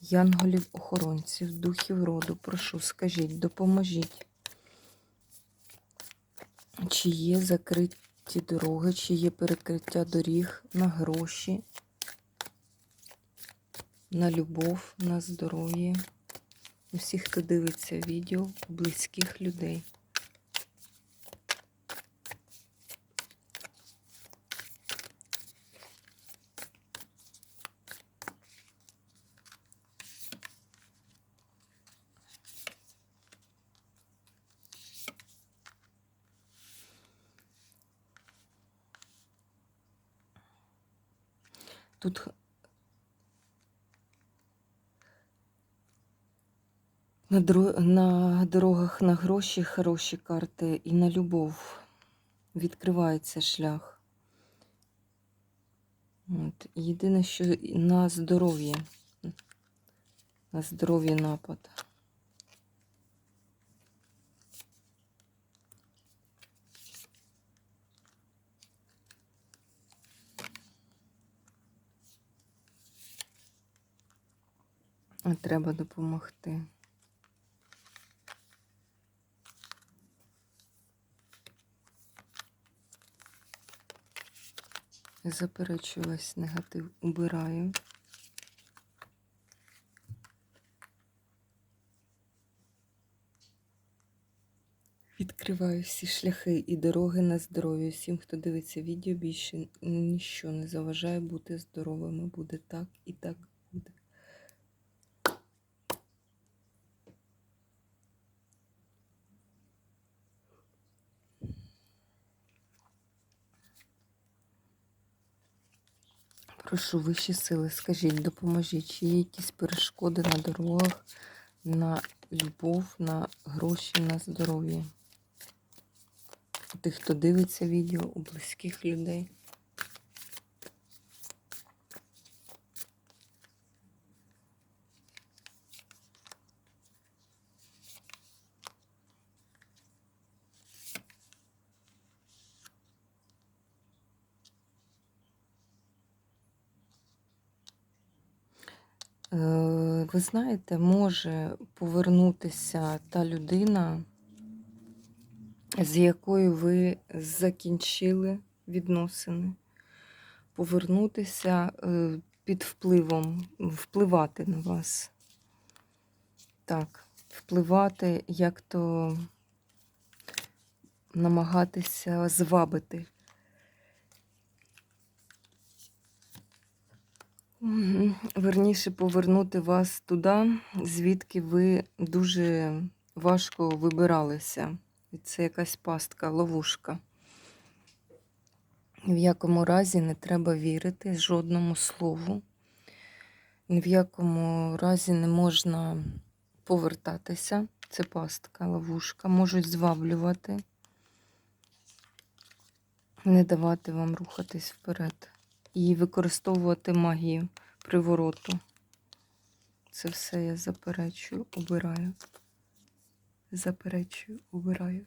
янголів-охоронців, духів роду, прошу, скажіть, допоможіть. Чи є закриті дороги, чи є перекриття доріг на гроші, на любов, на здоров'я. Усіх, хто дивиться відео, близьких людей. Тут на, на дорогах на гроші хороші карти і на любов відкривається шлях. От. Єдине, що на здоров'я. На здоров'я напад. А Треба допомогти. Заперечую весь негатив, убираю. Відкриваю всі шляхи і дороги на здоров'я. Всім, хто дивиться відео, більше ніщо не заважає бути здоровими. Буде так і так буде. Прошу вищі сили, скажіть, допоможіть, чи є якісь перешкоди на дорогах, на любов, на гроші, на здоров'я. Тих, хто дивиться відео, у близьких людей. Ви знаєте, може повернутися та людина, з якою ви закінчили відносини, повернутися е, під впливом, впливати на вас. Так, впливати, як то намагатися звабити. Верніше повернути вас туди, звідки ви дуже важко вибиралися. І це якась пастка, ловушка. Ні в якому разі не треба вірити жодному слову. Ні в якому разі не можна повертатися. Це пастка, ловушка. Можуть зваблювати, не давати вам рухатись вперед. І використовувати магію привороту. Це все я заперечую, обираю. Заперечую, обираю.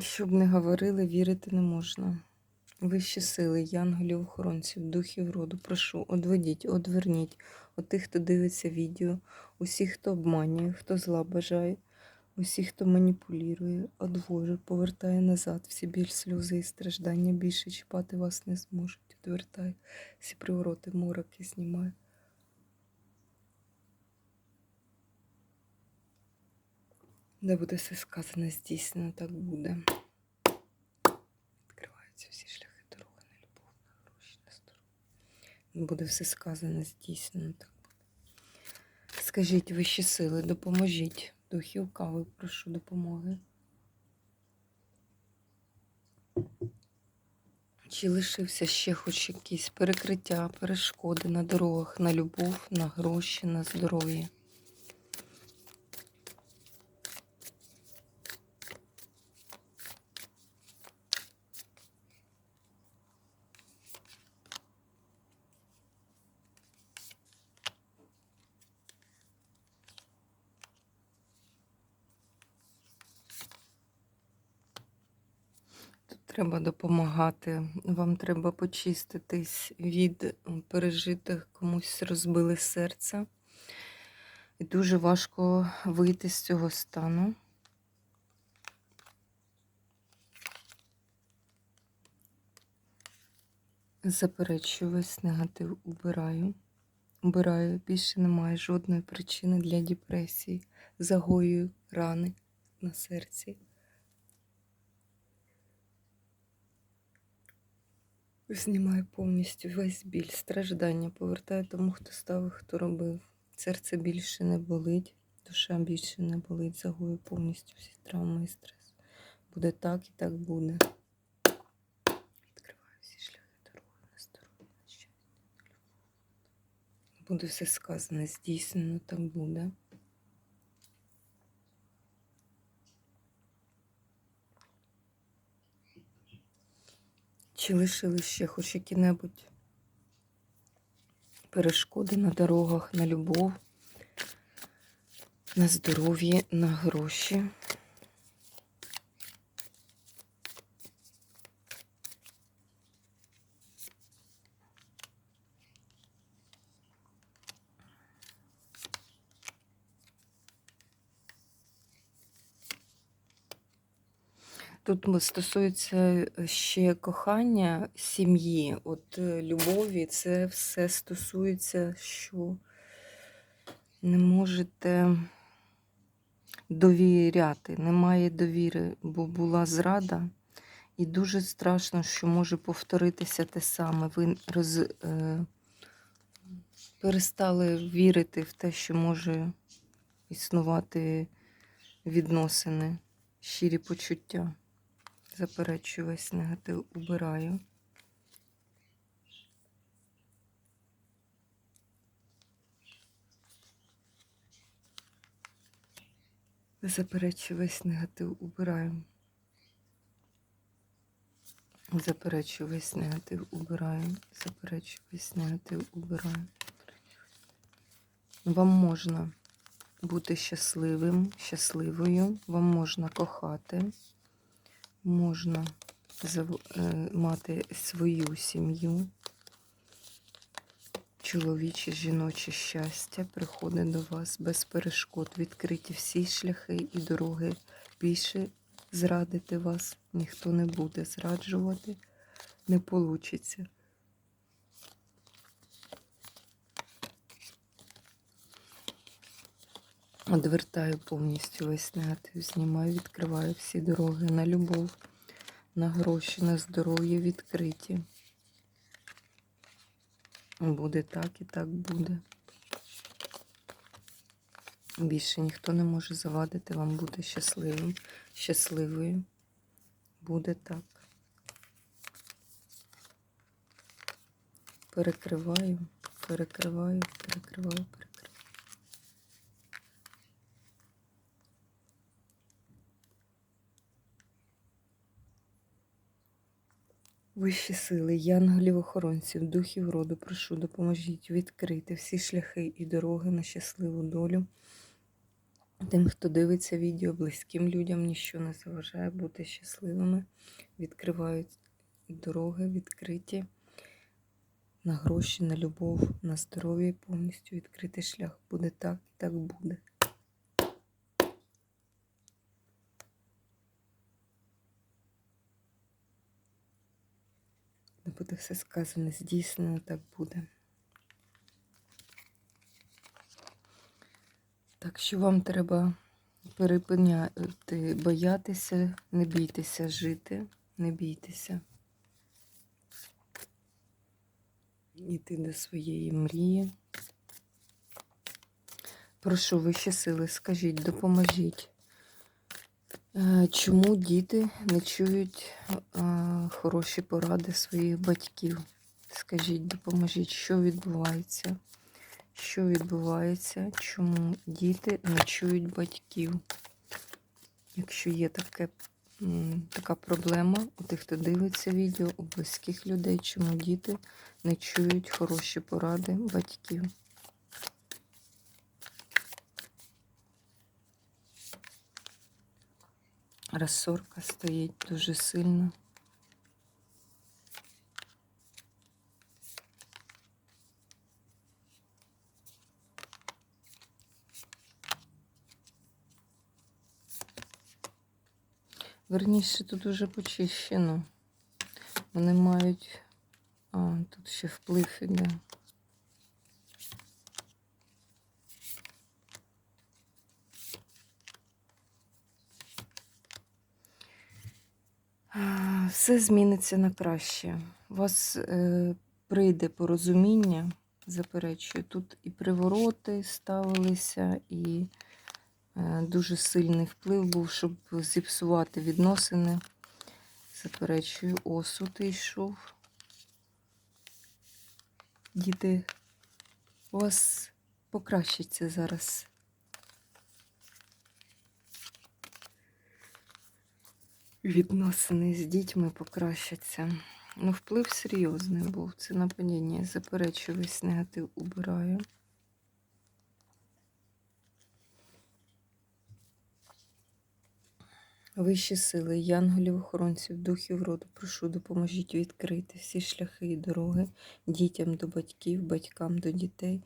Щоб не говорили, вірити не можна. Вищі сили, янголів, охоронців, духів роду, прошу, одведіть, одверніть от тих, хто дивиться відео, усіх, хто обманює, хто зла бажає, усіх, хто маніпулює, одвожу, повертає назад, всі біль, сльози і страждання більше чіпати вас не зможуть. Одвертаю, всі привороти, мороки знімаю. Де буде все сказане, здійснено, так буде. Відкриваються всі шляхи дороги на любов, на гроші, на здоров'я. Буде все сказане, здійснено, так буде. Скажіть, вищі сили, допоможіть. Духів кави, прошу допомоги. Чи лишився ще хоч якісь перекриття, перешкоди на дорогах, на любов, на гроші, на здоров'я? Тут треба допомагати. Вам треба почиститись від пережитих, комусь розбили серце. І дуже важко вийти з цього стану. Заперечую весь негатив, убираю. Убираю, більше немає жодної причини для депресії. Загоюю рани на серці. Знімаю повністю весь біль, страждання, повертаю тому, хто ставив, хто робив. Серце більше не болить, душа більше не болить, загою повністю всі травми і стрес. Буде так і так буде. Відкриваю всі шляхи дороги на здоров'я, на щастя, на любов. Буде все сказане, здійснено, так буде. Чи лишили ще хоч які-небудь перешкоди на дорогах, на любов, на здоров'я, на гроші? Тут стосується е, ще кохання, сім'ї, от е, любові, це все стосується, що не можете довіряти, немає довіри, бо була зрада, і дуже страшно, що може повторитися те саме. Ви роз, е, перестали вірити в те, що може існувати відносини, щирі почуття. Заперечую весь негатив, убираю. Заперечую весь негатив, убираю. Заперечую весь негатив, убираю. Заперечую весь негатив, убираю. Вам можна бути щасливим, щасливою, вам можна кохати можна е, мати свою сім'ю, чоловіче, жіноче щастя приходить до вас без перешкод, відкриті всі шляхи і дороги. Більше зрадити вас ніхто не буде. Зраджувати не получиться. Одвертаю повністю весь негатив, знімаю, відкриваю всі дороги на любов, на гроші, на здоров'я відкриті. Буде так і так буде. Більше ніхто не може завадити вам бути щасливим, щасливою. Буде так. Перекриваю, перекриваю, перекриваю, перекриваю. Вищі сили, янголів-охоронців, духів роду, прошу, допоможіть відкрити всі шляхи і дороги на щасливу долю. Тим, хто дивиться відео, близьким людям ніщо не заважає бути щасливими. Відкривають дороги відкриті на гроші, на любов, на здоров'я повністю відкритий шлях. Буде так і так буде. Не буде все сказане, здійснено, так буде. Так що вам треба перепиняти, боятися, не бійтеся жити, не бійтеся. Іти до своєї мрії. Прошу вищі сили, скажіть, допоможіть Чому діти не чують е, хороші поради своїх батьків? Скажіть, допоможіть, що відбувається? Що відбувається? Чому діти не чують батьків? Якщо є таке, така проблема у тих, хто дивиться відео, у близьких людей, чому діти не чують хороші поради батьків? Розсорка стоїть дуже сильно. Верніше, тут уже почищено. Вони мають. А, тут ще вплив іде. А, Все зміниться на краще. У вас е, прийде порозуміння, заперечую. Тут і привороти ставилися, і е, дуже сильний вплив був, щоб зіпсувати відносини. Заперечую, осуд йшов. Діти, у вас покращиться зараз. Відносини з дітьми покращаться. Ну, вплив серйозний був. Це нападіння. Заперечую, весь негатив убираю. Вищі сили, янголів, охоронців, духів роду, прошу, допоможіть відкрити всі шляхи і дороги дітям до батьків, батькам до дітей.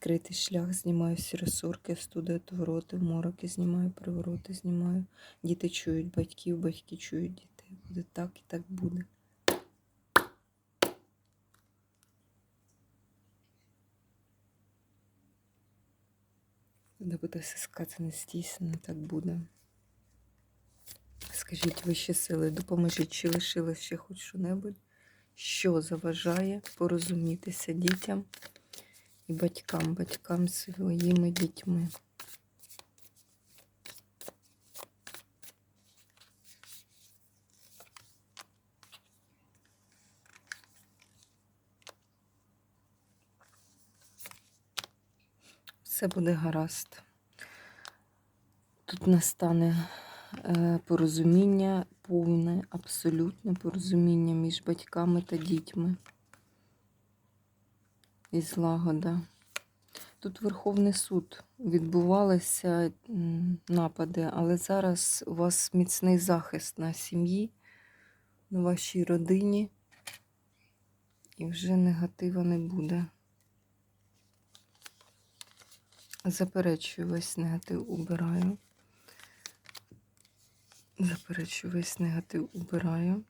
Відкритий шлях, знімаю всі ресурки, студи, отвороти, мороки, знімаю, привороти, знімаю. Діти чують батьків, батьки чують дітей. Буде так і так буде. Де буде все сказане, здійснено, так буде. Скажіть вищі сили, допоможіть, чи лишилось ще хоч що-небудь, що заважає порозумітися дітям і батькам, батькам своїми дітьми. Все буде гаразд. Тут настане е, порозуміння, повне, абсолютне порозуміння між батьками та дітьми. І злагода. Тут Верховний суд відбувалися напади, але зараз у вас міцний захист на сім'ї, на вашій родині, і вже негатива не буде. Заперечую весь негатив убираю. Заперечую весь негатив убираю.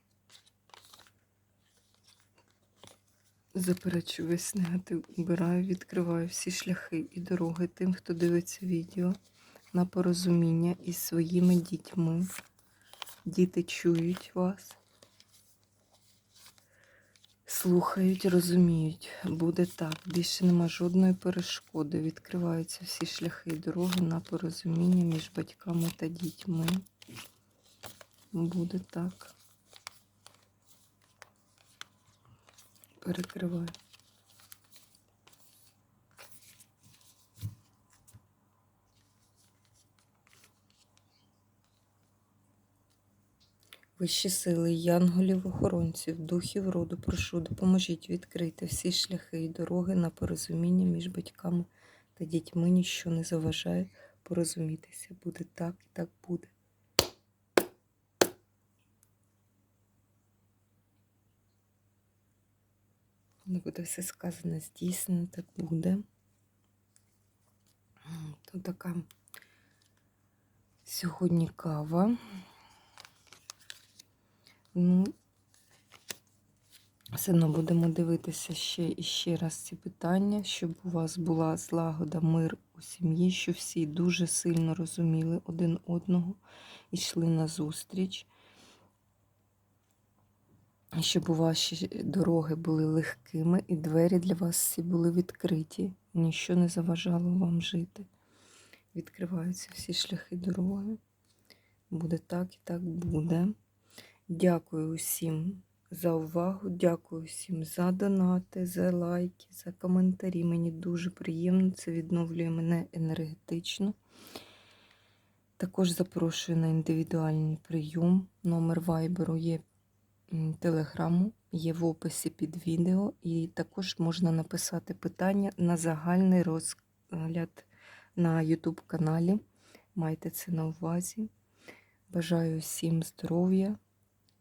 Заперечую весь негатив убираю, відкриваю всі шляхи і дороги тим, хто дивиться відео на порозуміння із своїми дітьми. Діти чують вас, слухають, розуміють. Буде так. Більше нема жодної перешкоди. Відкриваються всі шляхи і дороги на порозуміння між батьками та дітьми. Буде так. Перекриваю. Вищі сили, янголів, охоронців, духів роду, прошу, допоможіть відкрити всі шляхи і дороги на порозуміння між батьками та дітьми. Ніщо не заважає порозумітися. Буде так і так буде. Буде все сказане, здійснено, буде. Тут така сьогодні кава. Ну, все одно будемо дивитися ще і ще раз ці питання, щоб у вас була злагода, мир у сім'ї, щоб всі дуже сильно розуміли один одного і йшли на зустріч. Щоб у ваші дороги були легкими і двері для вас всі були відкриті. Ніщо не заважало вам жити. Відкриваються всі шляхи дороги. Буде так і так буде. Дякую усім за увагу. Дякую всім за донати, за лайки, за коментарі. Мені дуже приємно. Це відновлює мене енергетично. Також запрошую на індивідуальний прийом. Номер вайберу є телеграму, є в описі під відео, і також можна написати питання на загальний розгляд на YouTube каналі. Майте це на увазі. Бажаю всім здоров'я,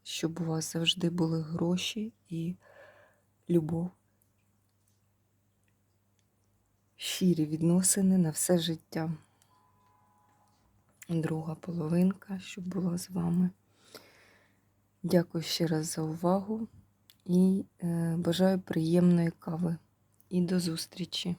щоб у вас завжди були гроші і любов. Щирі відносини на все життя. Друга половинка, щоб була з вами. Дякую ще раз за увагу і е, бажаю приємної кави. І до зустрічі!